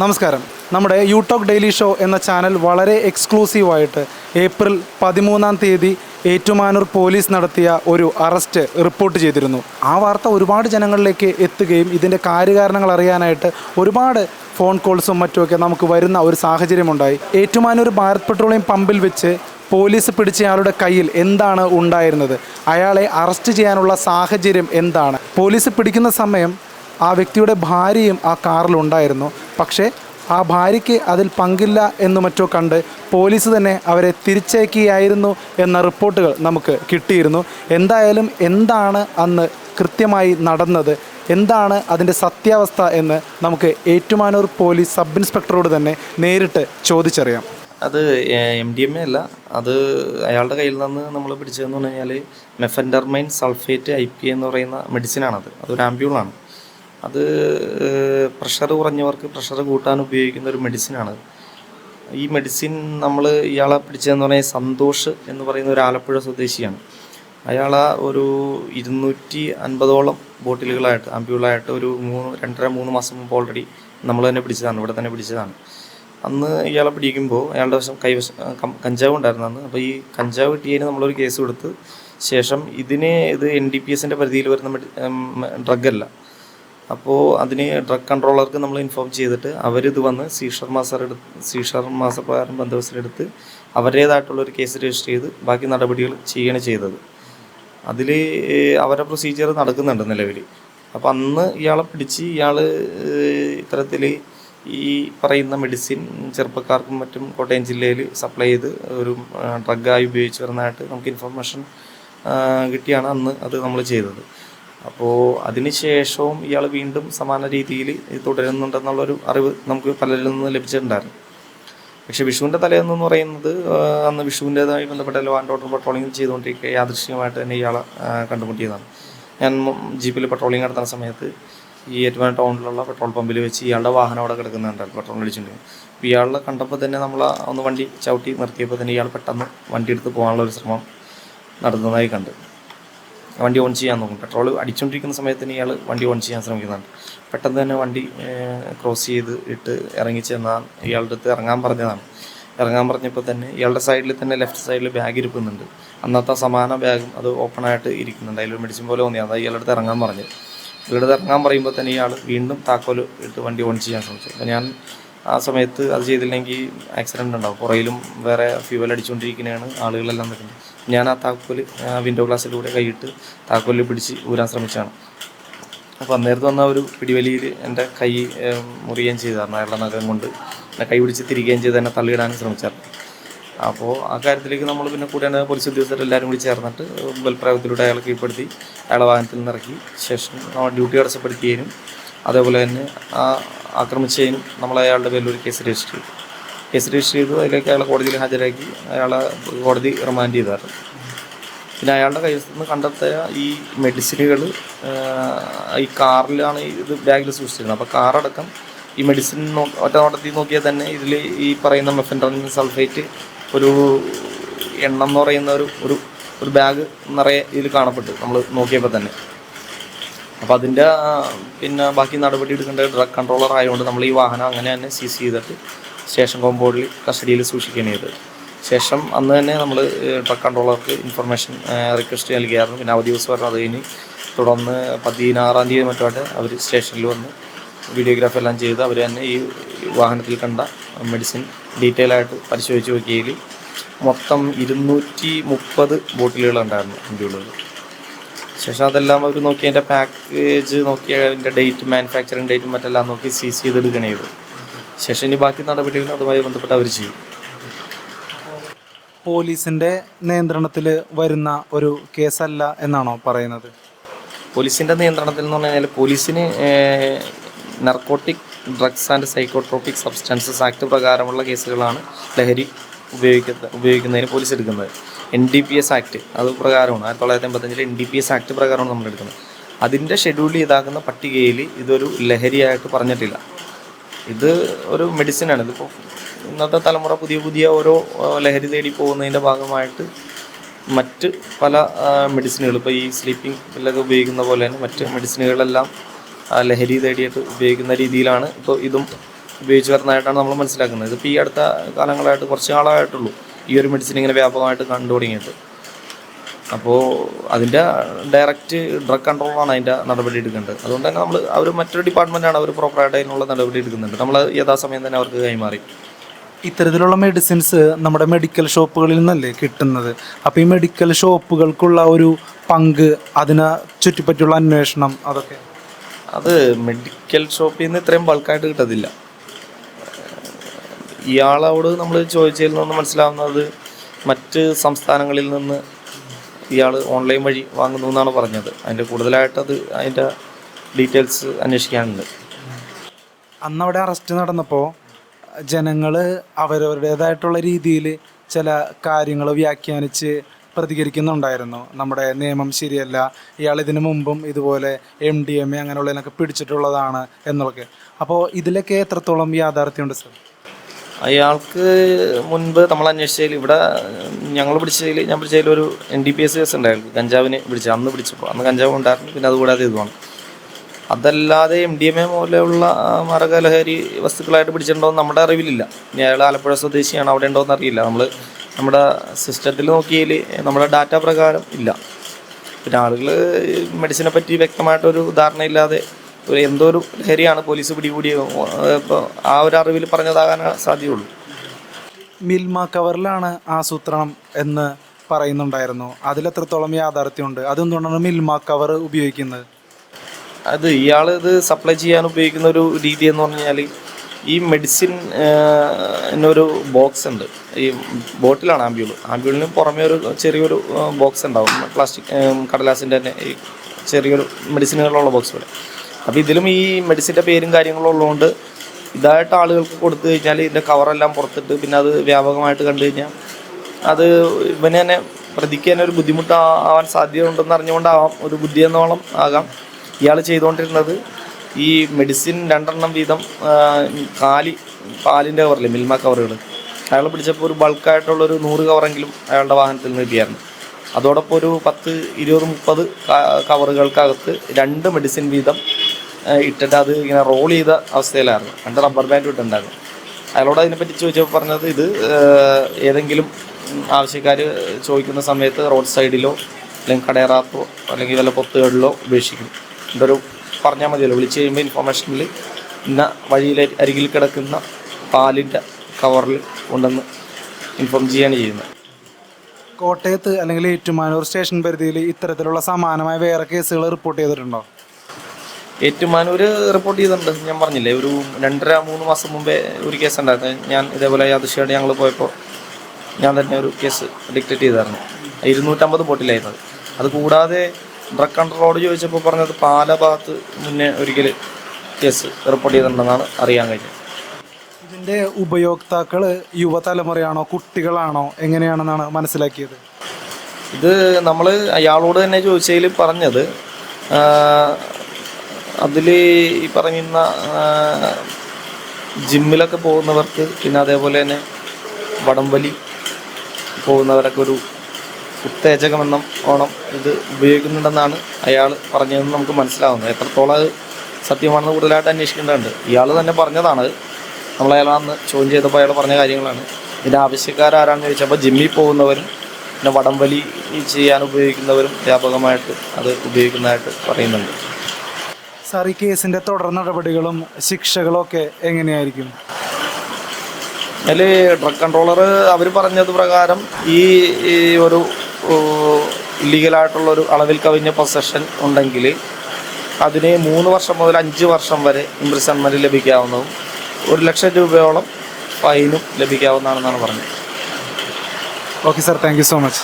നമസ്കാരം. നമ്മുടെ യൂടോക്ക് daily show എന്ന ചാനൽ വളരെ എക്സ്ക്ലൂസീവായിട്ട് ഏപ്രിൽ പതിമൂന്നാം തീയതി ഏറ്റുമാനൂർ പോലീസ് നടത്തിയ ഒരു അറസ്റ്റ് റിപ്പോർട്ട് ചെയ്തിരുന്നു. ആ വാർത്ത ഒരുപാട് ജനങ്ങളിലേക്ക് എത്തുകയും ഇതിന്റെ കാര്യകാരണങ്ങൾ അറിയാനായിട്ട് ഒരുപാട് ഫോൺ കോൾസും മറ്റുമൊക്കെ നമുക്ക് വരുന്ന ഒരു സാഹചര്യമുണ്ടായി. ഏറ്റുമാനൂർ ഭാരത് പെട്രോളിയം പമ്പിൽ വെച്ച് പോലീസ് പിടിച്ചയാളുടെ കയ്യിൽ എന്താണ് ഉണ്ടായിരുന്നത്? അയാളെ അറസ്റ്റ് ചെയ്യാനുള്ള സാഹചര്യം എന്താണ്? പോലീസ് പിടിക്കുന്ന സമയം ആ വ്യക്തിയുടെ ഭാര്യയും ആ കാറിലുണ്ടായിരുന്നു പക്ഷേ ആ ഭാര്യയ്ക്ക് അതിൽ പങ്കില്ല എന്ന് മറ്റോ കണ്ട് പോലീസ് തന്നെ അവരെ തിരിച്ചയക്കുകയായിരുന്നു എന്ന റിപ്പോർട്ടുകൾ നമുക്ക് കിട്ടിയിരുന്നു. എന്തായാലും എന്താണ് അന്ന് കൃത്യമായി നടന്നത്? എന്താണ് അതിന്റെ സത്യാവസ്ഥ എന്ന് നമുക്ക് ഏറ്റുമാനൂർ പോലീസ് സബ് ഇൻസ്പെക്ടറോട് തന്നെ നേരിട്ട് ചോദിച്ചറിയാം. അത് എം ഡി എം എ അല്ല. അത് അയാളുടെ കയ്യിൽ നിന്ന് നമ്മൾ പിടിച്ചതെന്ന് പറഞ്ഞു കഴിഞ്ഞാൽ മെഫൻഡർമൈൻ സൾഫേറ്റ് ഐ പി എന്ന് പറയുന്ന മെഡിസിനാണത്. അതൊരു ആംബ്യൂളാണ്. അത് പ്രഷർ കുറഞ്ഞവർക്ക് പ്രഷർ കൂട്ടാൻ ഉപയോഗിക്കുന്ന ഒരു മെഡിസിനാണ് ഈ മെഡിസിൻ നമ്മൾ ഇയാളെ പിടിച്ചതെന്ന് പറഞ്ഞാൽ സന്തോഷ് എന്ന് പറയുന്ന ഒരു ആലപ്പുഴ സ്വദേശിയാണ്. അയാളെ ഒരു ഇരുന്നൂറ്റി അൻപതോളം ബോട്ടിലുകളായിട്ട് ആംബ്യൂളായിട്ട് ഒരു മൂന്ന് രണ്ടര മൂന്ന് മാസം മുമ്പ് ഓൾറെഡി നമ്മൾ തന്നെ പിടിച്ചതാണ് ഇവിടെ തന്നെ പിടിച്ചതാണ്. അന്ന് ഇയാളെ പിടിക്കുമ്പോൾ അയാളുടെ വശം കൈവശം കഞ്ചാവ് ഉണ്ടായിരുന്നു അപ്പോൾ ഈ കഞ്ചാവ് കിട്ടിയതിന് നമ്മളൊരു കേസ് കൊടുത്ത് ശേഷം ഇതിനെ ഇത് എൻ ഡി പി എസിന്റെ പരിധിയിൽ വരുന്ന ഡ്രഗ് അല്ല. അപ്പോൾ അതിന് ഡ്രഗ് കൺട്രോളർക്ക് നമ്മൾ ഇൻഫോം ചെയ്തിട്ട് അവരിത് വന്ന് സീഷർ മാസർ എടുത്ത് സീഷർ മാസപ്രകാരം പ്രകാരം ബന്ധവസ്ഥയിലെടുത്ത് അവരുടേതായിട്ടുള്ളൊരു കേസ് രജിസ്റ്റർ ചെയ്ത് ബാക്കി നടപടികൾ ചെയ്യുകയാണ് ചെയ്തത്. അതിൽ അവരുടെ പ്രൊസീജിയർ നടക്കുന്നുണ്ട് നിലവിൽ അപ്പോൾ അന്ന് ഇയാളെ പിടിച്ച് ഇയാൾ ഇത്തരത്തിൽ ഈ പറയുന്ന മെഡിസിൻ ചെറുപ്പക്കാർക്കും മറ്റും കോട്ടയം ജില്ലയിൽ സപ്ലൈ ചെയ്ത് ഒരു ഡ്രഗായി ഉപയോഗിച്ച് വരുന്നതായിട്ട് നമുക്ക് ഇൻഫർമേഷൻ കിട്ടിയാണ് അന്ന് അത് നമ്മൾ ചെയ്തത്. അപ്പോൾ അതിനുശേഷവും ഇയാൾ വീണ്ടും സമാന രീതിയിൽ തുടരുന്നുണ്ടെന്നുള്ളൊരു അറിവ് നമുക്ക് പലരിൽ നിന്ന് ലഭിച്ചിട്ടുണ്ടായിരുന്നു. പക്ഷെ വിഷുവിന്റെ തലേന്ന് പറയുന്നത് അന്ന് വിഷുവിന്റെതായി ബന്ധപ്പെട്ട ലോ ആൻഡ് ഓർഡർ പട്രോളിംഗ് ചെയ്തുകൊണ്ടിരിക്കുക യാദൃശ്ചികമായിട്ട് തന്നെ ഇയാളെ കണ്ടുമുട്ടിയതാണ്. ഞാൻ ജീപ്പിൽ പട്രോളിംഗ് നടത്തുന്ന സമയത്ത് ഈ ഏറ്റവും ടൗണിലുള്ള പെട്രോൾ പമ്പിൽ വെച്ച് ഇയാളുടെ വാഹനം അവിടെ കിടക്കുന്നുണ്ടായിരുന്നു പെട്രോൾ അടിച്ചിട്ടുണ്ടെങ്കിൽ അപ്പോൾ ഇയാളെ കണ്ടപ്പോൾ തന്നെ നമ്മൾ ഒന്ന് വണ്ടി ചവിട്ടി നിർത്തിയപ്പോൾ തന്നെ ഇയാൾ പെട്ടെന്ന് വണ്ടി എടുത്ത് പോകാനുള്ള ഒരു ശ്രമം നടത്തുന്നതായി കണ്ട്. വണ്ടി ഓൺ ചെയ്യാൻ നോക്കും. പെട്രോൾ അടിച്ചുകൊണ്ടിരിക്കുന്ന സമയത്തിന് ഇയാൾ വണ്ടി ഓൺ ചെയ്യാൻ ശ്രമിക്കുന്നുണ്ട്. പെട്ടെന്ന് തന്നെ വണ്ടി ക്രോസ് ചെയ്ത് ഇട്ട് ഇറങ്ങി ചെന്നാൽ ഇയാളുടെ അടുത്ത് ഇറങ്ങാൻ പറഞ്ഞതാണ്. ഇറങ്ങാൻ പറഞ്ഞപ്പോൾ തന്നെ ഇയാളുടെ സൈഡിൽ തന്നെ ലെഫ്റ്റ് സൈഡിൽ ബാഗ് ഇരിക്കുന്നുണ്ട് അന്നത്തെ സമാന ബാഗും അത് ഓപ്പൺ ആയിട്ട് ഇരിക്കുന്നുണ്ട്. അതിൽ മെഡിസിൻ പോലെ തോന്നി. അതാ ഇയാളുടെ അടുത്ത് ഇറങ്ങാൻ പറഞ്ഞു. ഇയാളുടെ ഇറങ്ങാൻ പറയുമ്പോൾ തന്നെ ഇയാൾ വീണ്ടും താക്കോൽ ഇട്ട് വണ്ടി ഓൺ ചെയ്യാൻ ശ്രമിച്ചു. അപ്പോൾ ഞാൻ ആ സമയത്ത് അത് ചെയ്തില്ലെങ്കിൽ ആക്സിഡന്റ് ഉണ്ടാവും. പുറയിലും വേറെ ഫ്യൂവൽ അടിച്ചുകൊണ്ടിരിക്കുന്നതാണ് ആളുകളെല്ലാം നിൽക്കുന്നത്. ഞാൻ ആ താക്കോൽ വിൻഡോ ഗ്ലാസ്സിലൂടെ കൈയിട്ട് താക്കോലിൽ പിടിച്ച് ഊരാൻ ശ്രമിച്ചതാണ്. അപ്പോൾ അന്നേരത്ത് വന്ന ഒരു പിടിവലിയിൽ എന്റെ കൈ മുറിയുകയും ചെയ്തായിരുന്നു അയാളുടെ നഖം കൊണ്ട് എന്നെ കൈ പിടിച്ച് തിരികുകയും ചെയ്ത് എന്നെ തള്ളിയിടാനും ശ്രമിച്ചായിരുന്നു. അപ്പോൾ ആ കാര്യത്തിലേക്ക് നമ്മൾ പിന്നെ കൂടെയാണ് പോലീസ് ഉദ്യോഗസ്ഥർ എല്ലാവരും കൂടി ചേർന്നിട്ട് ബൽപ്രായത്തിലൂടെ അയാളെ കീഴ്പ്പെടുത്തി അയാളെ വാഹനത്തിൽ നിന്ന് ഇറക്കി. ശേഷം നമ്മൾ ഡ്യൂട്ടി തടസ്സപ്പെടുത്തുകയും അതേപോലെ തന്നെ ആ ആക്രമിച്ചതിനും നമ്മൾ അയാളുടെ പേരിൽ ഒരു കേസ് രജിസ്റ്റർ ചെയ്തു. കേസ് രജിസ്റ്റർ ചെയ്തു. അതിലേക്ക് അയാളെ കോടതിയിൽ ഹാജരാക്കി. അയാളെ കോടതി റിമാൻഡ് ചെയ്തായിരുന്നു പിന്നെ അയാളുടെ കയ്യിൽ നിന്ന് കണ്ടെത്തിയ ഈ മെഡിസിനുകൾ ഈ കാറിലാണ് ഇത് ബാഗിൽ സൂക്ഷിച്ചിരുന്നത്. അപ്പോൾ കാറടക്കം ഈ മെഡിസിൻ ഒറ്റ നോട്ടത്തിൽ നോക്കിയാൽ തന്നെ ഇതിൽ ഈ പറയുന്ന മെഫൻഡറിൻ സൾഫേറ്റ് ഒരു എണ്ണം എന്ന് പറയുന്ന ഒരു ഒരു ഒരു ബാഗ് നിറയെ ഇതിൽ കാണപ്പെട്ടു. നമ്മൾ നോക്കിയപ്പോൾ തന്നെ. അപ്പോൾ അതിന്റെ പിന്നെ ബാക്കി നടപടി എടുക്കേണ്ട ഡ്രഗ് കൺട്രോളർ ആയതുകൊണ്ട് നമ്മൾ ഈ വാഹനം അങ്ങനെ തന്നെ സീസ് ചെയ്തിട്ട് സ്റ്റേഷൻ കോമ്പൗണ്ടിൽ കസ്റ്റഡിയിൽ സൂക്ഷിക്കുകയാണ് ചെയ്തത്. ശേഷം അന്ന് തന്നെ നമ്മൾ ഡ്രഗ് കൺട്രോളർക്ക് ഇൻഫർമേഷൻ റിക്വസ്റ്റ് നൽകിയായിരുന്നു. പിന്നെ അവധി ദിവസം പറഞ്ഞു അത് കഴിഞ്ഞ് തുടർന്ന് പതിനാറാം തീയതി മറ്റുമായിട്ട് അവർ സ്റ്റേഷനിൽ വന്ന് വീഡിയോഗ്രാഫ് എല്ലാം ചെയ്ത് അവർ തന്നെ ഈ വാഹനത്തിൽ കണ്ട മെഡിസിൻ ഡീറ്റെയിൽ ആയിട്ട് പരിശോധിച്ച് നോക്കിയതിൽ മൊത്തം ഇരുന്നൂറ്റി മുപ്പത് ബോട്ടിലുകളുണ്ടായിരുന്നു എന്റെ ഉള്ളിൽ. ശേഷം അതെല്ലാം അവർ നോക്കി അതിന്റെ പാക്കേജ് നോക്കി അതിന്റെ ഡേറ്റ് മാനുഫാക്ചറിങ് ഡേറ്റും മറ്റെല്ലാം നോക്കി സീസ് ചെയ്തെടുക്കണേ ചെയ്തു ശേഷം ഇനി ബാക്കി നടപടികൾ അതുമായി ബന്ധപ്പെട്ട് അവർ ചെയ്യും. പോലീസിന്റെ നിയന്ത്രണത്തിൽ വരുന്ന ഒരു കേസല്ല എന്നാണോ പറയുന്നത്? പോലീസിന്റെ നിയന്ത്രണത്തിൽ എന്ന് പറഞ്ഞു കഴിഞ്ഞാൽ പോലീസിന് narcotic drugs and psychotropic substances act പ്രകാരമുള്ള കേസുകളാണ് ലഹരി ഉപയോഗിക്കുന്ന ഉപയോഗിക്കുന്നതിന് പോലീസ് എടുക്കുന്നത്. N D P S act അത് പ്രകാരമാണ്. ആയിരത്തി തൊള്ളായിരത്തി എൺപത്തഞ്ചിൽ N D P S act പ്രകാരമാണ് നമ്മൾ എടുക്കുന്നത് അതിന്റെ ഷെഡ്യൂൾ ചെയ്താക്കുന്ന പട്ടികയിൽ ഇതൊരു ലഹരിയായിട്ട് പറഞ്ഞിട്ടില്ല. ഇത് ഒരു മെഡിസിനാണ് ഇതിപ്പോൾ ഇന്നത്തെ തലമുറ പുതിയ പുതിയ ഓരോ ലഹരി തേടി പോകുന്നതിന്റെ ഭാഗമായിട്ട് മറ്റ് പല മെഡിസിനുകൾ ഇപ്പോൾ ഈ സ്ലീപ്പിംഗ് പില്ലൊക്കെ ഉപയോഗിക്കുന്ന പോലെ തന്നെ മറ്റ് മെഡിസിനുകളെല്ലാം ലഹരി തേടിയിട്ട് ഉപയോഗിക്കുന്ന രീതിയിലാണ് ഇപ്പോൾ ഇതും ഉപയോഗിച്ച് വരുന്നതായിട്ടാണ് നമ്മൾ മനസ്സിലാക്കുന്നത്. ഇതിപ്പോൾ ഈ അടുത്ത കാലങ്ങളായിട്ട് കുറച്ച് കാലമായിട്ടുള്ളൂ ഈ ഒരു മെഡിസിൻ ഇങ്ങനെ വ്യാപകമായിട്ട് കണ്ടു തുടങ്ങിയിട്ട് അപ്പോൾ അതിന്റെ ഡയറക്റ്റ് ഡ്രഗ് കൺട്രോളാണ് അതിന്റെ നടപടി എടുക്കേണ്ടത്. അതുകൊണ്ട് തന്നെ നമ്മൾ അവർ മറ്റൊരു ഡിപ്പാർട്ട്മെന്റാണ് അവർ പ്രോപ്പറായിട്ട് അതിനുള്ള നടപടി എടുക്കുന്നുണ്ട്. നമ്മൾ യഥാസമയം തന്നെ അവർക്ക് കൈമാറി. ഇത്തരത്തിലുള്ള മെഡിസിൻസ് നമ്മുടെ മെഡിക്കൽ ഷോപ്പുകളിൽ നിന്നല്ലേ കിട്ടുന്നത്? അപ്പോൾ ഈ മെഡിക്കൽ ഷോപ്പുകൾക്കുള്ള ഒരു പങ്ക് അതിനെ ചുറ്റിപ്പറ്റിയുള്ള അന്വേഷണം അതൊക്കെ? അത് മെഡിക്കൽ ഷോപ്പിൽ നിന്ന് ഇത്രയും ബൾക്കായിട്ട് കിട്ടത്തില്ല. ഇയാളോട് നമ്മൾ ചോദിച്ചതിൽ നിന്ന് മനസ്സിലാവുന്നത് മറ്റ് സംസ്ഥാനങ്ങളിൽ നിന്ന് ഇയാൾ ഓൺലൈൻ വഴി വാങ്ങുന്നു എന്നാണ് പറഞ്ഞത്. അതിന്റെ കൂടുതലായിട്ട് അത് അതിന്റെ ഡീറ്റെയിൽസ് അന്വേഷിക്കാനുണ്ട്. അന്ന് അവിടെ അറസ്റ്റ് നടന്നപ്പോൾ ജനങ്ങൾ അവരവരുടേതായിട്ടുള്ള രീതിയിൽ ചില കാര്യങ്ങൾ വ്യാഖ്യാനിച്ച് പ്രതികരിക്കുന്നുണ്ടായിരുന്നു. നമ്മുടെ നിയമം ശരിയല്ല. ഇയാൾ ഇതിനു മുമ്പും ഇതുപോലെ എം ഡി എം എ അങ്ങനെയുള്ളതിനൊക്കെ പിടിച്ചിട്ടുള്ളതാണ് എന്നൊക്കെ. അപ്പോൾ ഇതിലൊക്കെ എത്രത്തോളം യാഥാർത്ഥ്യമുണ്ട് സർ അയാൾക്ക് മുൻപ് നമ്മൾ അന്വേഷിച്ചതിൽ ഇവിടെ ഞങ്ങൾ പിടിച്ചതിൽ ഞാൻ പിടിച്ചതിൽ ഒരു N D P S case ഉണ്ടായിരുന്നു. കഞ്ചാവിന് പിടിച്ചു അന്ന് പിടിച്ചപ്പോൾ. അന്ന് കഞ്ചാവ് ഉണ്ടായിരുന്നു പിന്നെ അതുകൂടാതെ ഇതുമാണ് അതല്ലാതെ എം ഡി എം എ പോലെയുള്ള മരകലഹരി വസ്തുക്കളായിട്ട് പിടിച്ചിട്ടുണ്ടോ നമ്മുടെ അറിവിലില്ല. ഇനി അയാൾ ആലപ്പുഴ സ്വദേശിയാണ് അവിടെ ഉണ്ടോ എന്നറിയില്ല നമ്മൾ നമ്മുടെ സിസ്റ്റത്തിൽ നോക്കിയതിൽ നമ്മുടെ ഡാറ്റ പ്രകാരം ഇല്ല. പിന്നെ ആളുകൾ മെഡിസിനെ പറ്റി വ്യക്തമായിട്ടൊരു ധാരണയില്ലാതെ ഒരു എന്തോ ഒരു ലഹരിയാണ് പോലീസ് പിടികൂടിയ ഇപ്പോൾ ആ ഒരു അറിവിൽ പറഞ്ഞതാകാൻ സാധ്യതയുള്ളൂ. മിൽമ കവറിലാണ് ആസൂത്രണം എന്ന് പറയുന്നുണ്ടായിരുന്നു. അതിലെത്രത്തോളം യാഥാർത്ഥ്യമുണ്ട്? അതെന്തുകൊണ്ടാണ് മിൽമ കവർ ഉപയോഗിക്കുന്നത്? അത് ഇയാൾ ഇത് സപ്ലൈ ചെയ്യാൻ ഉപയോഗിക്കുന്ന ഒരു രീതി എന്ന് പറഞ്ഞാൽ ഈ മെഡിസിൻ എന്നൊരു ബോക്സ് ഉണ്ട്. ഈ ബോട്ടിലാണ് ആംബ്യൂൾ ആംബ്യൂളിന് പുറമേ ഒരു ചെറിയൊരു ബോക്സ് ഉണ്ടാവും. പ്ലാസ്റ്റിക് കടലാസിന്റെ തന്നെ ഈ ചെറിയൊരു മെഡിസിനുകളുള്ള ബോക്സ് പോലെ. അപ്പോൾ ഇതിലും ഈ മെഡിസിന്റെ പേരും കാര്യങ്ങളും ഉള്ളതുകൊണ്ട് ഇതായിട്ട് ആളുകൾക്ക് കൊടുത്തു കഴിഞ്ഞാൽ ഇതിന്റെ കവറെല്ലാം പുറത്തിട്ട് പിന്നെ അത് വ്യാപകമായിട്ട് കണ്ടു കഴിഞ്ഞാൽ അത് ഇവന് തന്നെ പ്രതിക്ക് തന്നെ ഒരു ബുദ്ധിമുട്ട് ആവാൻ സാധ്യതയുണ്ടെന്ന് അറിഞ്ഞുകൊണ്ടാവാം ഒരു ബുദ്ധി എന്നോളം ആകാം ഇയാൾ ചെയ്തുകൊണ്ടിരുന്നത്. ഈ മെഡിസിൻ രണ്ടെണ്ണം വീതം കാലി പാലിന്റെ കവറില്ലേ മിൽമ കവറുകൾ അയാൾ പിടിച്ചപ്പോൾ ഒരു ബൾക്കായിട്ടുള്ളൊരു നൂറ് കവറെങ്കിലും അയാളുടെ വാഹനത്തിൽ നിന്ന് കിട്ടിയായിരുന്നു. അതോടൊപ്പം ഒരു പത്ത് ഇരുപത് മുപ്പത് കവറുകൾക്കകത്ത് രണ്ട് മെഡിസിൻ വീതം ഇട്ടിട്ട് അത് ഇങ്ങനെ റോൾ ചെയ്ത അവസ്ഥയിലായിരുന്നു. രണ്ട് റബ്ബർ ബാൻഡ് ഇട്ടുണ്ടായിരുന്നു. അയാളോട് അതിനെപ്പറ്റി ചോദിച്ചപ്പോൾ പറഞ്ഞത് ഇത് ഏതെങ്കിലും ആവശ്യക്കാർ ചോദിക്കുന്ന സമയത്ത് റോഡ് സൈഡിലോ അല്ലെങ്കിൽ കടയറാത്തോ അല്ലെങ്കിൽ വല്ല പൊത്തുകളിലോ ഉപേക്ഷിക്കും. ഇതൊരു പറഞ്ഞാൽ മതിയല്ലോ. വിളിച്ച് കഴിയുമ്പോൾ ഇൻഫോർമേഷനിൽ ഇന്ന വഴിയിൽ അരികിൽ കിടക്കുന്ന പാലിന്റെ കവറിൽ ഉണ്ടെന്ന് ഇൻഫോം ചെയ്യാണ് ചെയ്യുന്നത്. കോട്ടയത്ത് അല്ലെങ്കിൽ ഏറ്റുമാനൂർ സ്റ്റേഷൻ പരിധിയിൽ ഇത്തരത്തിലുള്ള സമാനമായ വേറെ കേസുകൾ റിപ്പോർട്ട് ചെയ്തിട്ടുണ്ടോ? ഏറ്റുമാനൂർ റിപ്പോർട്ട് ചെയ്തിട്ടുണ്ട്. ഞാൻ പറഞ്ഞില്ലേ ഒരു രണ്ടര മൂന്ന് മാസം മുമ്പേ ഒരു കേസ് ഉണ്ടായിരുന്നു. ഞാൻ ഇതേപോലെ യാദൃശ്യമായിട്ട് ഞങ്ങൾ പോയപ്പോൾ ഞാൻ തന്നെ ഒരു കേസ് ഡിക്റ്റേറ്റ് ചെയ്തായിരുന്നു. ഇരുന്നൂറ്റമ്പത് ബോട്ടിലായിരുന്നത് അത്. കൂടാതെ ഡ്രഗ് കൺട്രോളോട് ചോദിച്ചപ്പോൾ പറഞ്ഞത് പാല ഭാഗത്ത് മുന്നേ ഒരിക്കൽ കേസ് റിപ്പോർട്ട് ചെയ്തിട്ടുണ്ടെന്നാണ് അറിയാൻ കഴിഞ്ഞത്. ഇതിന്റെ ഉപയോക്താക്കൾ യുവതലമുറയാണോ കുട്ടികളാണോ എങ്ങനെയാണെന്നാണ് മനസ്സിലാക്കിയത്? ഇത് നമ്മൾ അയാളോട് തന്നെ ചോദിച്ചതിൽ പറഞ്ഞത് അതിൽ ഈ പറയുന്ന ജിമ്മിലൊക്കെ പോകുന്നവർക്ക് പിന്നെ അതേപോലെ തന്നെ വടംവലി പോകുന്നവരൊക്കെ ഒരു ഉത്തേജകമെന്നും ഓണം ഇത് ഉപയോഗിക്കുന്നുണ്ടെന്നാണ് അയാൾ പറഞ്ഞതെന്ന് നമുക്ക് മനസ്സിലാവുന്നത്. എത്രത്തോളം അത് സത്യമാണെന്ന് കൂടുതലായിട്ട് അന്വേഷിക്കേണ്ടതുണ്ട്. ഇയാൾ തന്നെ പറഞ്ഞതാണ്. നമ്മൾ അയാൾ അന്ന് ചോദ്യം ചെയ്തപ്പോൾ അയാൾ പറഞ്ഞ കാര്യങ്ങളാണ്. ഇതിന്റെ ആവശ്യക്കാരാരാണെന്ന് ചോദിച്ചപ്പോൾ ജിമ്മിൽ പോകുന്നവരും പിന്നെ വടംവലി ചെയ്യാൻ ഉപയോഗിക്കുന്നവരും വ്യാപകമായിട്ട് അത് ഉപയോഗിക്കുന്നതായിട്ട് പറയുന്നുണ്ട്. സാർ ഈ കേസിന്റെ തുടർ നടപടികളും ശിക്ഷകളും ഒക്കെ എങ്ങനെയായിരിക്കും? അതിൽ ഡ്രഗ് കൺട്രോളർ അവർ പറഞ്ഞത് പ്രകാരം ഈ ഒരു ഇല്ലീഗലായിട്ടുള്ള ഒരു അളവിൽ കവിഞ്ഞ പൊസഷൻ ഉണ്ടെങ്കിൽ അതിന് മൂന്ന് വർഷം മുതൽ അഞ്ച് വർഷം വരെ ഇംപ്രിസൺമെന്റ് ലഭിക്കാവുന്നതും ഒരു ലക്ഷം രൂപയോളം ഫൈനും ലഭിക്കാവുന്നതാണെന്നാണ് പറഞ്ഞത്. Okay sir thank you so much